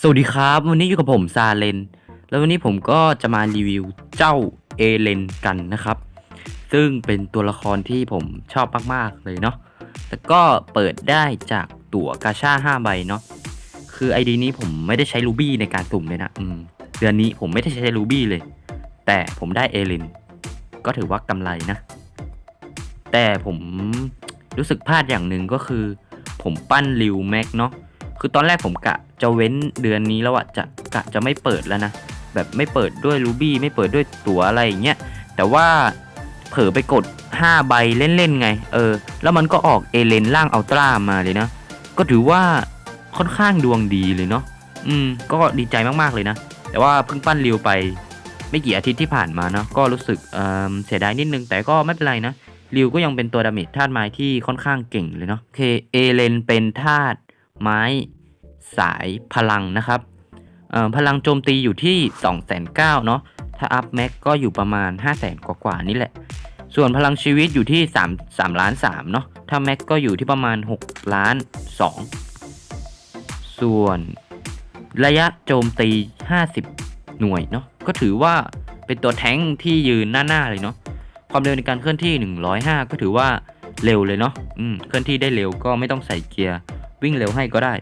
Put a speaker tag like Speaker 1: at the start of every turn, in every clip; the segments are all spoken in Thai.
Speaker 1: สวัสดีครับ วันนี้อยู่กับผมซาเลน แล้ววันนี้ผมก็จะมารีวิวเจ้าเอเลนกันนะครับ ซึ่งเป็นตัวละครที่ผมชอบมากๆเลยเนาะแล้วก็เปิดได้จากตั๋วกาชา5ใบเนาะคือไอดีนี้ผมไม่ได้ใช้รูบี้ในการสุ่มเลยนะอืมเดือนนี้ผมไม่ได้ใช้รูบี้เลย แต่ผมได้เอเลนก็ถือว่ากำไรนะ แต่ผมรู้สึกพลาดอย่างหนึ่งก็คือ ผมปั้นริวแม็กเนาะ คือตอนแรกผมกะจะเว้นเดือนนี้แล้วอะจะกะจะไม่เปิดแล้วนะ แบบไม่เปิดด้วยรูบี้ไม่เปิดด้วยตั๋วอะไรอย่างเงี้ย แต่ว่าเผลอไปกด 5 ใบเล่นๆไง เออ แล้วมันก็ออกเอเลนล่างอัลตร้ามาเลยนะ ก็ถือว่าค่อนข้างดวงดีเลยเนาะ อืม ก็ดีใจมากๆเลยนะ แต่ว่าเพิ่งปั้นริวไปไม่กี่อาทิตย์ที่ผ่านมาเนาะ ก็รู้สึกเเสียดายนิดนึง แต่ก็ไม่เป็นไรนะริวก็ยังเป็นตัวดาเมจธาตุไม้ที่ค่อนข้างเก่งเลยเนาะ โอเค เอเลนเป็นธาตุ ไม้สายพลังนะครับพลังโจมตีอยู่ที่ 2 9 0 0 0เนาะถ้าอัพแม็กก็อยู่ประมาณ 5 0 0แสนกว่านี่แหละ ส่วนพลังชีวิตอยู่ที่ 3 3ล้าน3เนาะถ้าแม็กก็อยู่ที่ประมาณ 6 ล้าน 2 ส่วนระยะโจมตี 50 หน่วยเนาะก็ถือว่าเป็นตัวแท้งที่ยืนหน้า ๆ เลยเนาะความเร็วในการเคลื่อนที่ 105 ก็ถือว่าเร็วเลยเนาะอืมเคลื่อนที่ได้เร็วก็ไม่ต้องใส่เกียร์ วิ่งเร็วให้ก็ได้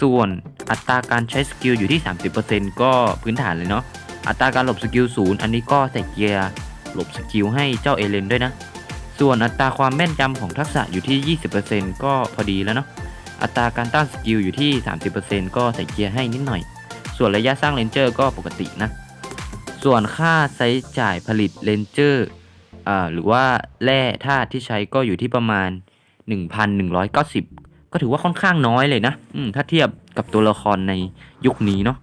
Speaker 1: ส่วนอัตราการใช้สกิลอยู่ที่ 30%ก็พื้นฐานเลยเนาะ อัตราการหลบสกิลศูนย์อันนี้ก็ใส่เกียร์หลบสกิลให้เจ้าเอเลนด้วยนะ ส่วนอัตราความแม่นยำของทักษะอยู่ที่ 20%ก็พอดีแล้วเนาะ อัตราการต้านสกิลอยู่ที่ 30%ก็ใส่เกียร์ให้นิดหน่อย ส่วนระยะสร้างเลนเจอร์ก็ปกตินะ ส่วนค่าใช้จ่ายผลิตเลนเจอร์หรือว่าแร่ธาตุที่ใช้ก็อยู่ที่ประมาณ 1,190 ก็ถือว่าค่อนข้างน้อยเลยนะถ้าเทียบกับตัวละครในยุคนี้เนาะ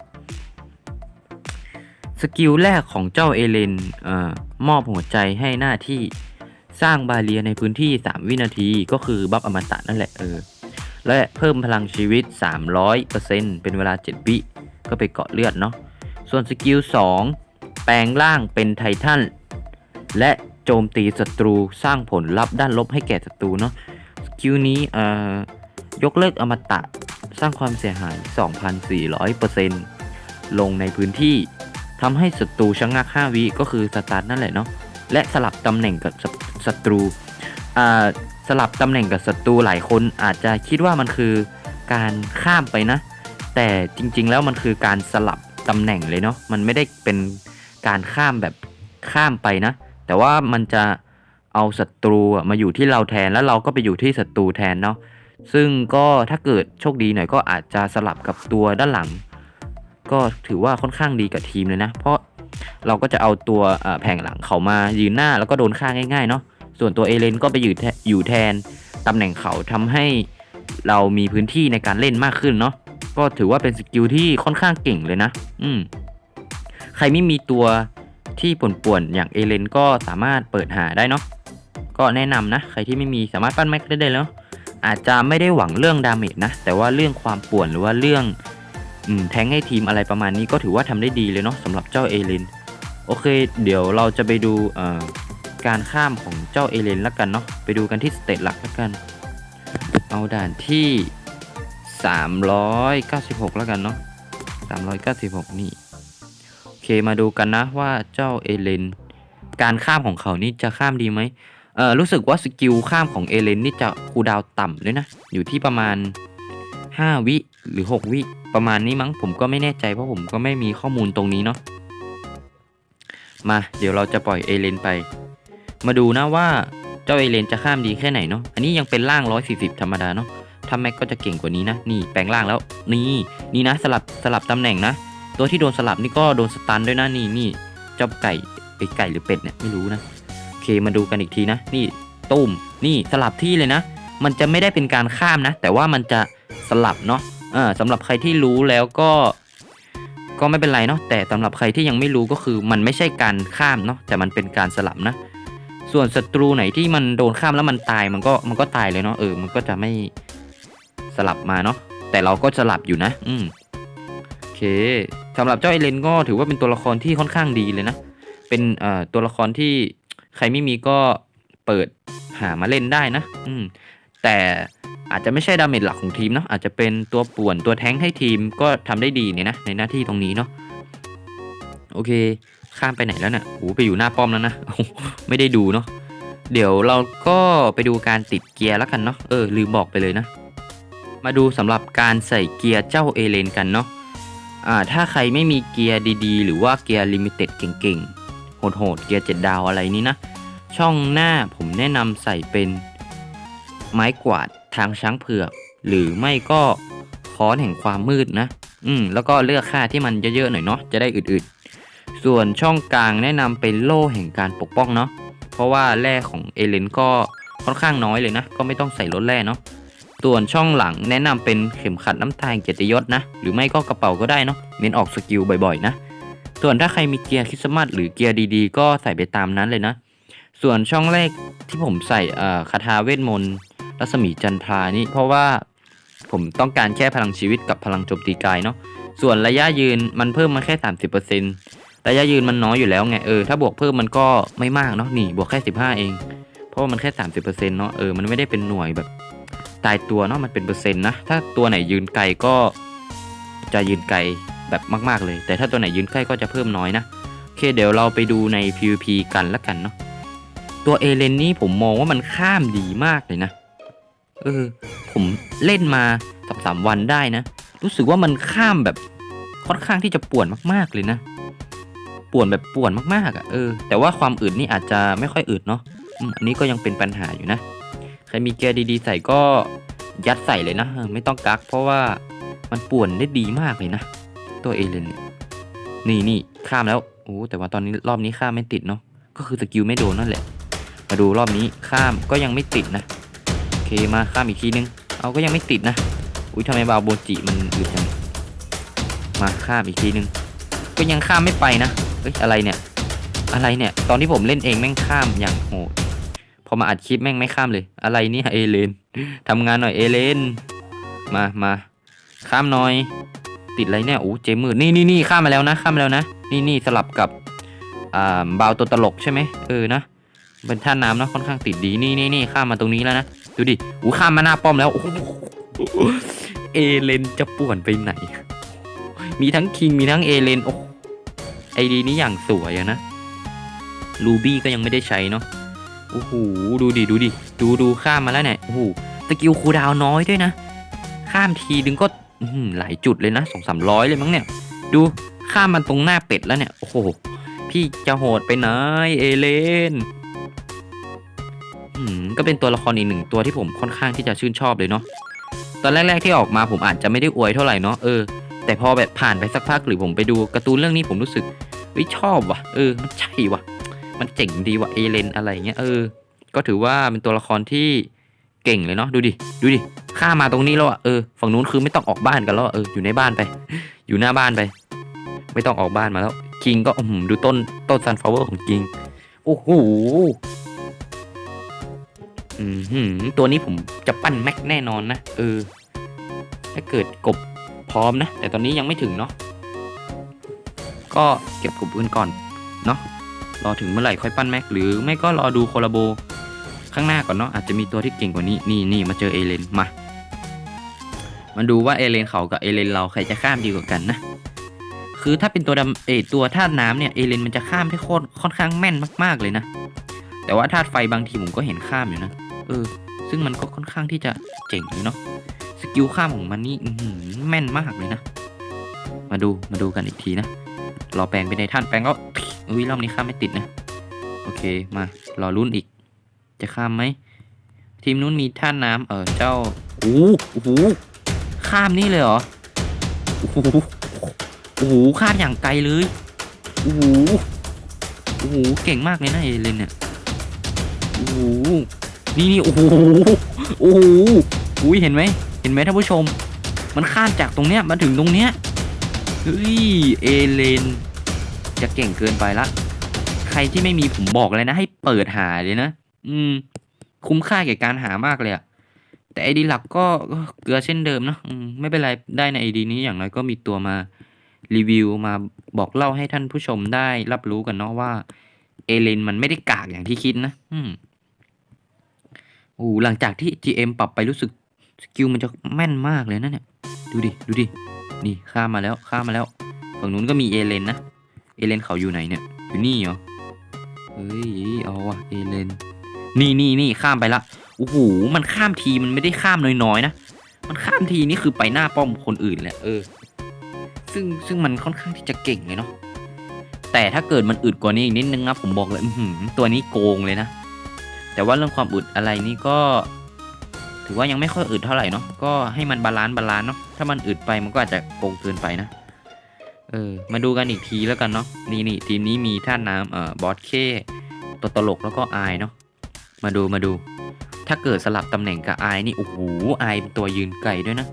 Speaker 1: สกิลแรกของเจ้าเอเลนอมอบหัวใจให้หน้าที่สร้างบาเรียในพื้นที่ 3 วินาทีก็คือบัฟอมตะนั่นแหละเออและเพิ่มพลังชีวิต 300%เป็นเวลา 7 วิก็ไปเกาะเลือดเนาะส่วนสกิล 2 แปลงร่างเป็นไททันและโจมตีศัตรูสร้างผลลัพธ์ด้านลบให้แก่ศัตรูเนาะสกิลนี้เอ่อ ยกเลิกอมตะสร้างความเสียหาย 2,400%ลงในพื้นที่ทำให้ศัตรูชะงัก5วิก็คือสตาร์ทนั่นแหละเนาะและสลับตำแหน่งกับศัตรูสลับตำแหน่งกับศัตรูหลายคนอาจจะคิดว่ามันคือการข้ามไปนะ แต่จริงๆแล้วมันคือการสลับตำแหน่งเลยเนาะมันไม่ได้เป็นการข้ามแบบข้ามไปนะ แต่ว่ามันจะเอาศัตรูมาอยู่ที่เราแทนแล้วเราก็ไปอยู่ที่ศัตรูแทนเนาะ ซึ่งก็ถ้าเกิดโชคดีหน่อยก็อาจจะสลับกับตัวด้านหลัง ก็ถือว่าค่อนข้างดีกับทีมเลยนะ เพราะเราก็จะเอาตัวแผงหลังเขามายืนหน้าแล้วก็โดนฆ่าง่ายๆเนาะส่วนตัวเอเลนก็ไปอยู่แทอยู่แทนตำแหน่งเขาทำให้เรามีพื้นที่ในการเล่นมากขึ้นเนาะก็ถือว่าเป็นสกิลที่ค่อนข้างเก่งเลยนะ อืมใครไม่มีตัวที่ป่วนๆอย่างเอเลนก็สามารถเปิดหาได้เนาะก็แนะนำนะ ใครที่ไม่มีสามารถปั้นแม็กได้เลยเนาะ อาจจะไม่ได้หวังเรื่องดาเมจนะ แต่ว่าเรื่องความป่วนหรือว่าเรื่องอแทงให้ทีมอะไรประมาณนี้ก็ถือว่าทำได้ดีเลยเนาะสำหรับเจ้าเอเลนโอเค เดี๋ยวเราจะไปดูการข้ามของเจ้าเอเลนแล้วกันเนาะไปดูกันที่สเตตหลักแล้วกัน เอาด่านที่ 396แล้วกันเนาะ396 นี่โอเคมาดูกันนะว่าเจ้าเอเลนการข้ามของเขานี่จะข้ามดีไหม เออรู้สึกว่าสกิลข้ามของเอเลนนี่จะคูดาวต่ำด้วยนะ อยู่ที่ประมาณ 5 วิหรือ 6 วิประมาณนี้มั้งผมก็ไม่แน่ใจเพราะผมก็ไม่มีข้อมูลตรงนี้เนาะมาเดี๋ยวเราจะปล่อยเอเลนไป มาดูนะว่าเจ้าเอเลนจะข้ามดีแค่ไหนเนาะอันนี้ยังเป็นร่าง 140 ธรรมดาเนาะถ้าแม็กก็จะเก่งกว่านี้นะ นี่แปลงร่างแล้ว นี่นี่นะสลับสลับตำแหน่งนะ ตัวที่โดนสลับนี่ก็โดนสตันด้วยนะนี่นี่เจ้าไก่ไอไก่หรือเป็ดเนี่ยไม่รู้นะ เคมาดูกันอีกทีนะ นี่ตุ้มนี่สลับที่เลยนะ มันจะไม่ได้เป็นการข้ามนะ แต่ว่ามันจะสลับเนาะเออสำหรับใครที่รู้แล้วก็ ก็ไม่เป็นไรเนาะแต่สำหรับใครที่ยังไม่รู้ก็คือมันไม่ใช่การข้ามเนาะแต่มันเป็นการสลับนะ ส่วนศัตรูไหนที่มันโดนข้ามแล้วมันตายมันก็มันก็ตายเลยเนาะเออมันก็จะไม่สลับมาเนาะแต่เราก็สลับอยู่นะ อืมโอเคสำหรับเจ้าเอเลนก็ถือว่าเป็นตัวละครที่ค่อนข้างดีเลยนะเป็นเอ่อตัวละครที่ ใครไม่มีก็เปิดหามาเล่นได้นะ อืม แต่อาจจะไม่ใช่ดาเมจหลักของทีมเนาะอาจจะเป็นตัวป่วนตัวแท้งให้ทีมก็ทำได้ดีเนี่ยนะในหน้าที่ตรงนี้เนาะโอเค ข้ามไปไหนแล้วเนี่ยโอ้ไปอยู่หน้าป้อมแล้วนะไม่ได้ดูเนาะเดี๋ยวเราก็ไปดูการติดเกียร์แล้วกันเนาะเออลืมบอกไปเลยนะ มาดูสำหรับการใส่เกียร์เจ้าเอเลนกันเนาะอ่าถ้าใครไม่มีเกียร์ดีๆ หรือว่าเกียร์ลิมิเต็ดเก่งๆ โหดๆเกียร์เจ็ดดาวอะไรนี้นะ ช่องหน้าผมแนะนำใส่เป็น ไม้กวาดทางช้างเผือก หรือไม่ก็ค้อนแห่งความมืดนะ อืมแล้วก็เลือกค่าที่มันเยอะๆหน่อยเนาะจะได้อึดๆ ส่วนช่องกลางแนะนำเป็นโล่แห่งการปกป้องเนาะเพราะว่าแร่ของเอเลนก็ค่อนข้างน้อยเลยนะ ก็ไม่ต้องใส่ลดแร่เนาะส่วนช่องหลังแนะนำเป็นเข็มขัดน้ำตาลเกียรติยศนะ หรือไม่ก็กระเป๋าก็ได้เนาะเน้นออกสกิลบ่อยๆนะ ส่วนถ้าใครมีเกียร์คริสต์มาสหรือเกียร์ดีๆ ก็ใส่ไปตามนั้นเลยนะ ส่วนช่องแรกที่ผมใส่คาถาเวทมนต์รัศมีจันทรานี่เพราะว่าผมต้องการแค่พลังชีวิตกับพลังโจมตีกายเนาะส่วนระยะยืนมันเพิ่มมาแค่ 30%ระยะยืนมันน้อยอยู่แล้วไงเออถ้าบวกเพิ่มมันก็ไม่มากเนาะนี่บวกแค่ 15 เอง เพราะว่ามันแค่ 30%เนาะเออมันไม่ได้เป็นหน่วยแบบตายตัวเนาะมันเป็นเปอร์เซ็นต์นะถ้าตัวไหนยืนไกลก็จะยืนไกล แบบมาก ๆ เลย แต่ถ้าตัวไหนยืนใกล้ก็จะเพิ่มน้อยนะ โอเคเดี๋ยวเราไปดูใน PVP กันละกันเนาะ ตัวเอเลนนี่ผมมองว่ามันข้ามดีมากเลยนะ เออ ผมเล่นมาสองสามวันได้นะ รู้สึกว่ามันข้ามแบบค่อนข้างที่จะป่วนมาก ๆ เลยนะ ป่วนแบบป่วนมากๆอะ่ะ เออ แต่ว่าความอืดนี่อาจจะไม่ค่อยอืดเนาะ อันนี้ก็ยังเป็นปัญหาอยู่นะ ใครมีเกียร์ดีๆ ใส่ก็ยัดใส่เลยนะ ไม่ต้องกักเพราะว่ามันป่วนได้ดีมากเลยนะ ตัวเอเลนเนี่ยนี่นี่ข้ามแล้วโอ้แต่ว่าตอนนี้รอบนี้ข้ามไม่ติดเนาะก็คือสกิลไม่โดนนั่นแหละ มาดูรอบนี้ข้ามก็ยังไม่ติดนะโอเคมาข้ามอีกทีนึง เอาก็ยังไม่ติดนะอุ้ยทำไมบาวโบจิมันอึดจังมาข้ามอีกทีนึง ก็ยังข้ามไม่ไปนะเอ้ยอะไรเนี่ย อะไรเนี่ย ตอนที่ผมเล่นเองแม่งข้ามอย่างโหดพอมาอัดคลิปแม่งไม่ข้ามเลย อะไรเนี่ยเอเลนทำงานหน่อยเอเลนมามาข้ามหน่อย ติดอะไรเนี่ยโอ้เจมืดนี่นี่นี่ข้ามมาแล้วนะข้ามมาแล้วนะ นี่นี่สลับกับอ่าบาวตัวตลกใช่ไหมเออนะเป็นท่าน้ำเนาะค่อนข้างติดดีนี่นี่นี่ข้ามมาตรงนี้แล้วนะดูดิโอ้ข้ามมาหน้าป้อมแล้วโอ้เอเลนจะป่วนไปไหน มีทั้งคิงมีทั้งเอเลนโอ้ไอดีนี้อย่างสวยอะนะลูบี้ก็ยังไม่ได้ใช้เนาะโอ้โหดูดิดูดิดูดูข้ามมาแล้วเนี่ยโอ้โหสกิลคูดาวน์น้อยด้วยนะ ข้ามทีดึงก็ อื้อหือหลายจุดเลยนะสองสามร้อยเลยมั้งเนี่ย ดูข้ามมันตรงหน้าเป็ดแล้วเนี่ย โอ้โห พี่จะโหดไปไหนเอเลนอืมก็เป็นตัวละครอีกหนึ่งตัวที่ผมค่อนข้างที่จะชื่นชอบเลยเนาะตอนแรกๆที่ออกมาผมอาจจะไม่ได้อวยเท่าไหร่เนาะเออแต่พอแบบผ่านไปสักพักหรือผมไปดูการ์ตูนเรื่องนี้ผมรู้สึกเฮ้ยชอบว่ะ เออมันใช่ว่ะ มันเจ๋งดีว่ะเอเลนอะไรเงี้ยเออ ก็ถือว่าเป็นตัวละครที่ เก่งเลยเนาะดูดิดูดิข้ามาตรงนี้แล้วอะเออฝั่งนู้นคือไม่ต้องออกบ้านกันแล้วเอออยู่ในบ้านไป อยู่หน้าบ้านไป ไม่ต้องออกบ้านมาแล้วคิงก็อืมดูต้นต้นซันฟลาวเวอร์ของคิงโอ้โหอืมหืมตัวนี้ผมจะปั้นแม็กแน่นอนนะเออ ถ้าเกิดกบพร้อมนะ แต่ตอนนี้ยังไม่ถึงเนาะก็เก็บกบอื่นก่อนเนาะรอถึงเมื่อไหร่ค่อยปั้นแม็กหรือไม่ก็รอดูโคลาโบ ข้างหน้าก่อนเนาะอาจจะมีตัวที่เก่งกว่านี้นี่นี่มาเจอเอเลนมามาดูว่าเอเลนเขากับเอเลนเราใครจะข้ามดีกว่ากันนะคือถ้าเป็นตัวดำเอตัวธาตุน้ำเนี่ยเอเลนมันจะข้ามได้โคตรค่อนข้างแม่นมากๆเลยนะ แต่ว่าธาตุไฟบางทีผมก็เห็นข้ามอยู่นะเออ ซึ่งมันก็ค่อนข้างที่จะเจ๋งเลยเนาะสกิลข้ามของมันนี่อืแม่นมากเลยนะ มาดูมาดูกันอีกทีนะรอแปลงเป็นในท่านแปลงก็อุ้ยรอบนี้ข้ามไม่ติดนะ โอเคมารอรุ่นอีก จะข้ามไหม ทีมนู้นมีท่านน้ำเออเจ้าโอ้โหโอ้โหข้ามนี่เลยเหรอโอ้โหโอ้โหข้ามอย่างไกลเลยโอ้โหโอ้โหเก่งมากเลยนะเอเลนเนี่ยโอ้โหนี่นี่โอ้โหโอ้โหอุ้ยเห็นไหมเห็นไหมท่านผู้ชม มันข้ามจากตรงเนี้ยมาถึงตรงเนี้ยเฮ้ยเอเลนจะเก่งเกินไปละ ใครที่ไม่มีผมบอกเลยนะ ให้เปิดหาเลยนะ อืม คุ้มค่าแก่การหามากเลยอะแต่ไอดีหลักก็ก็เกลือเช่นเดิมเนอะอืมไม่เป็นไรได้ในไอดีนี้อย่างน้อยก็มีตัวมารีวิวมาบอกเล่าให้ท่านผู้ชมได้รับรู้กันเนาะว่า เอเลนมันไม่ได้กากอย่างที่คิดนะ อืมโอ้หหลังจากที่ GM ปรับไปรู้สึกสกิลมันจะแม่นมากเลยนะเนี่ย ดูดิ ดูดิ นี่ข้ามมาแล้วข้ามมาแล้วฝั่งนู้นก็มีเอเลนนะ เอเลนเขาอยู่ไหนเนี่ย อยู่นี่เหรอ เฮ้ย เอาว่ะ เอเลน นี่นี่นี่ข้ามไปละโอ้โหมันข้ามทีมันไม่ได้ข้ามน้อยๆนะมันข้ามทีนี่คือไปหน้าป้อมคนอื่นแหละเออ ซึ่งซึ่งมันค่อนข้างที่จะเก่งเลยเนาะแต่ถ้าเกิดมันอึดกว่านี้อีกนิดนึงนะผมบอกเลยตัวนี้โกงเลยนะ แต่ว่าเรื่องความอึดอะไรนี่ก็ ถือว่ายังไม่ค่อยอึดเท่าไหร่เนาะก็ให้มันบาลานซ์บาลานซ์เนาะถ้ามันอึดไปมันก็อาจจะโกงเกินไปนะเออมาดูกันอีกทีแล้วกันเนาะนี่นี่ทีมนี้มีท่าน้ำเอ่อบอสเคตัวตลกแล้วก็อายเนาะ มาดูมาดู ถ้าเกิดสลับตำแหน่งกับไอายนี่โอ้โหไอเป็นตัวยืนไกลด้วยนะ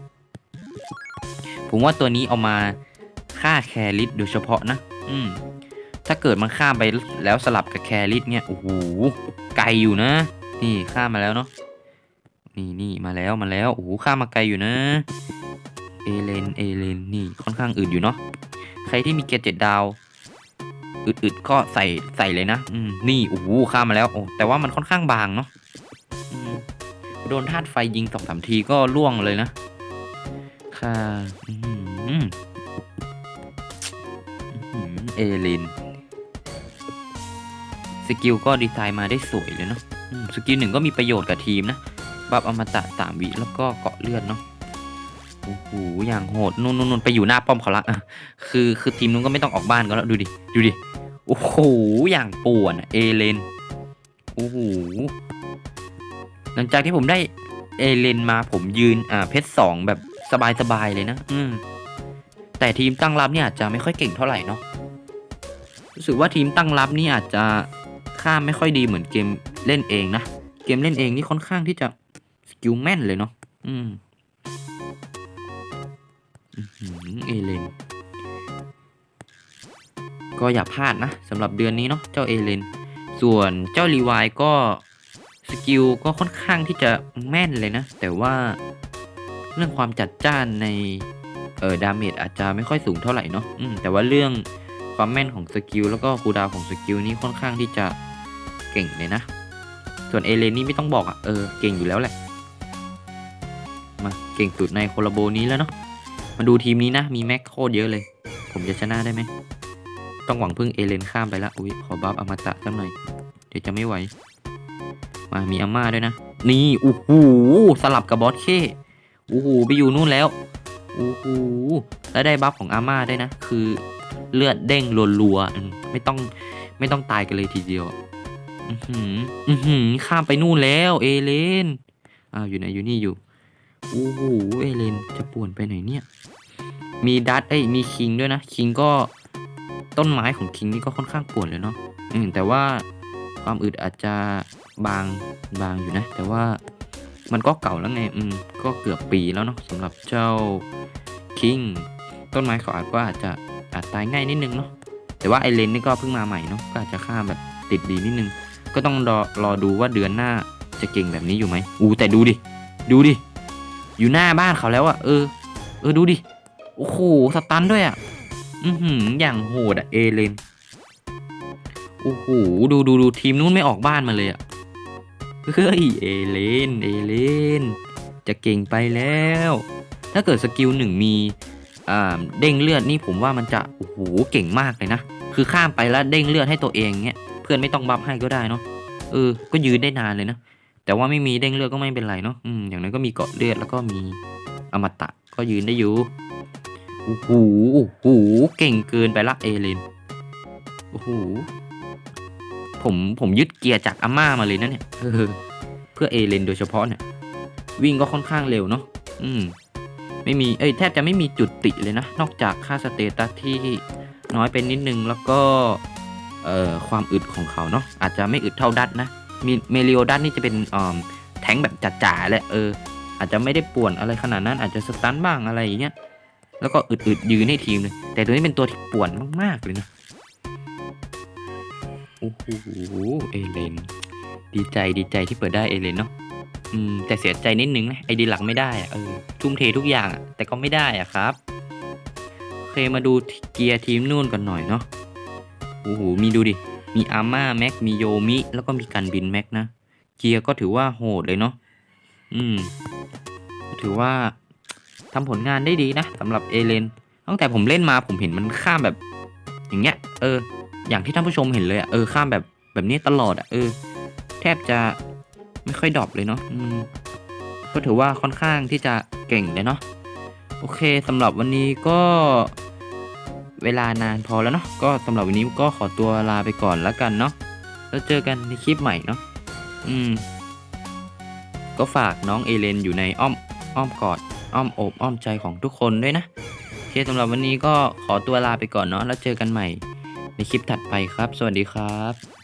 Speaker 1: ผมว่าตัวนี้เอามาฆ่าแคริสโดยเฉพาะนะ อืม ถ้าเกิดมันข้าไปแล้วสลับกับแคริสเนี่ยโอ้โหไกลอยู่นะ นี่ข้ามาแล้วเนาะนี่นี่มาแล้วมาแล้วโอ้โหข้ามาไกลอยู่นะเอเลนเอเลนนี่ค่อนข้างอึดอยู่เนาะใครที่มีเกียร์เจ็ดดาว อึดๆก็ใส่ใส่เลยนะอืมนี่โอ้โหข้ามมาแล้วโอ้แต่ว่ามันค่อนข้างบางเนาะโดนธาตุไฟยิงสองสามทีก็ล่วงเลยนะ ค่ะเอลิน สกิลก็ดีไซน์มาได้สวยเลยเนาะสกิลหนึ่งก็มีประโยชน์กับทีมนะ บัฟอมตะสามวิแล้วก็เกาะเลือดเนาะโอ้โหอย่างโหดนู่นนู่นไปอยู่หน้าป้อมเขาละอะคือคือทีมนู้นก็ไม่ต้องออกบ้านก็แล้ว ดูดิ ดูดิ โอ้โห อย่างป่วนเอเลน โอ้โห หลังจากที่ผมได้เอเลนมาผมยืนอ่าเพชรสองแบบสบายๆเลยนะ อืม แต่ทีมตั้งรับเนี่ยอาจจะไม่ค่อยเก่งเท่าไหร่เนาะ รู้สึกว่าทีมตั้งรับนี่อาจจะข้ามไม่ค่อยดีเหมือนเกมเล่นเองนะ เกมเล่นเองนี่ค่อนข้างที่จะสกิลแม่นเลยเนาะ อืมอื้อหือเอเลน ก็อย่าพลาดนะสำหรับเดือนนี้เนาะเจ้าเอเลนส่วนเจ้ารีวายก็สกิลก็ค่อนข้างที่จะแม่นเลยนะ แต่ว่าเรื่องความจัดจ้านในเออดาเมจอาจจะไม่ค่อยสูงเท่าไหร่เนาะอืมแต่ว่าเรื่องความแม่นของสกิลแล้วก็คูลดาวของสกิลนี่ค่อนข้างที่จะเก่งเลยนะ ส่วนเอเลนนี่ไม่ต้องบอกอะ่ะเออเก่งอยู่แล้วแหละ มาเก่งสุดในโคลาโบนี้แล้วเนาะมาดูทีมนี้นะมีแม็กโคตรเยอะเลย ผมจะชนะได้ไหม ต้องหวังพึ่งเอเลนข้ามไปละอุ้ยขอบัฟอมตะสักหน่อย เดี๋ยวจะไม่ไหว มามีอาม่าด้วยนะ นี่โอ้โหสลับกับบอสเคโอ้โหไปอยู่นู่นแล้วโอ้โหแล้วได้บัฟของอาม่าได้นะ คือเลือดเด้งรัวๆไม่ต้องไม่ต้องตายกันเลยทีเดียวอือหืออือหือข้ามไปนู่นแล้วเอเลนอ้าวอยู่ไหนอยู่นี่อยู่โอ้โหเอเลนจะป่วนไปไหนเนี่ย มีดัตเอ้ยมีคิงด้วยนะคิงก็ ต้นไม้ของคิงนี่ก็ค่อนข้างป่วนเลยเนาะอืมแต่ว่าความอึดอาจจะบางบางอยู่นะ แต่ว่ามันก็เก่าแล้วไงอืมก็เกือบปีแล้วเนาะสำหรับเจ้าคิงต้นไม้เขาอาจก็อาจจะอาจตายง่ายนิดนึงเนาะแต่ว่าไอเลนนี่ก็เพิ่งมาใหม่เนาะก็อาจจะฆ่าแบบติดดีนิดนึง ก็ต้องรอรอดูว่าเดือนหน้าจะเก่งแบบนี้อยู่ไหมอู้แต่ดูดิ ดูดิ อยู่หน้าบ้านเขาแล้วอะเออ เออดูดิ โอ้โหสตันด้วยอะ อือหืออย่างโหดอะเอเลนโอ้โหดูดูดูทีมนู้นไม่ออกบ้านมาเลยอะเฮ้ยเอเลนเอเลนจะเก่งไปแล้ว ถ้าเกิดสกิลหนึ่งมีเด้งเลือดนี่ผมว่ามันจะโอ้โหเก่งมากเลยนะ คือข้ามไปแล้วเด้งเลือดให้ตัวเองเงี้ยเพื่อนไม่ต้องบัฟให้ก็ได้เนาะเออ ก็ยืนได้นานเลยนะ แต่ว่าไม่มีเด้งเลือดก็ไม่เป็นไรเนาะอืมอย่างนั้นก็มีเกาะเลือดแล้วก็มีอมตะก็ยืนได้อยู่ อ้โหโอ้โหเก่งเกินไปละเอเลนโอ้โหผมผมยึดเกียร์จากอาม่ามาเลยนะเนี่ยเออเพื่อเอเลนโดยเฉพาะเนี่ยวิ่งก็ค่อนข้างเร็วเนาะอืมไม่มีเอ้ยแทบจะไม่มีจุดติเลยนะ นอกจากค่าสเตตัสที่น้อยเป็นนิดนึงแล้วก็เอ่อความอึดของเขาเนาะอาจจะไม่อึดเท่าดัตนะมีเมลิโอดัตนี่จะเป็นอ่อแทงแบบจัดจ๋าแหละเอออาจจะไม่ได้ป่วนอะไรขนาดนั้นอาจจะสตันบ้างอะไรอย่างเงี้ย แล้วก็อึดๆยืนให้ทีมเลย แต่ตัวนี้เป็นตัวที่ป่วนมากๆเลยนะ โอ้โห เอเลน ดีใจดีใจที่เปิดได้เอเลนเนาะ อืม แต่เสียใจนิดนึงนะ ไอดีหลักไม่ได้อะเออ ทุ่มเททุกอย่างอะแต่ก็ไม่ได้อะครับ โอเค มาดูเกียร์ทีมนู่นกันหน่อยเนาะ โอ้โห มีดูดิ มีอาม่าแม็ก มีโยมิ แล้วก็มีการบินแม็กนะ เกียร์ก็ถือว่าโหดเลยเนาะ อืม ถือว่า ทำผลงานได้ดีนะสำหรับเอเลนตั้งแต่ผมเล่นมาผมเห็นมันข้ามแบบ อย่างเงี้ย เออ อย่างที่ท่านผู้ชมเห็นเลยอะเออข้ามแบบแบบนี้ตลอดอะเออ แทบจะไม่ค่อยดรอปเลยเนาะก็ถือว่าค่อนข้างที่จะเก่งเลยเนาะโอเคสำหรับวันนี้ก็เวลานานพอแล้วเนาะก็สำหรับวันนี้ก็ขอตัวลาไปก่อนแล้วกันเนาะแล้วเจอกันในคลิปใหม่เนาะอืม ก็ฝากน้องเอเลนอยู่ในอ้อมอ้อมกอด อ้อมอบอ้อมใจของทุกคนด้วยนะโอเคสำหรับวันนี้ก็ขอตัวลาไปก่อนเนาะแล้วเจอกันใหม่ในคลิปถัดไปครับ สวัสดีครับ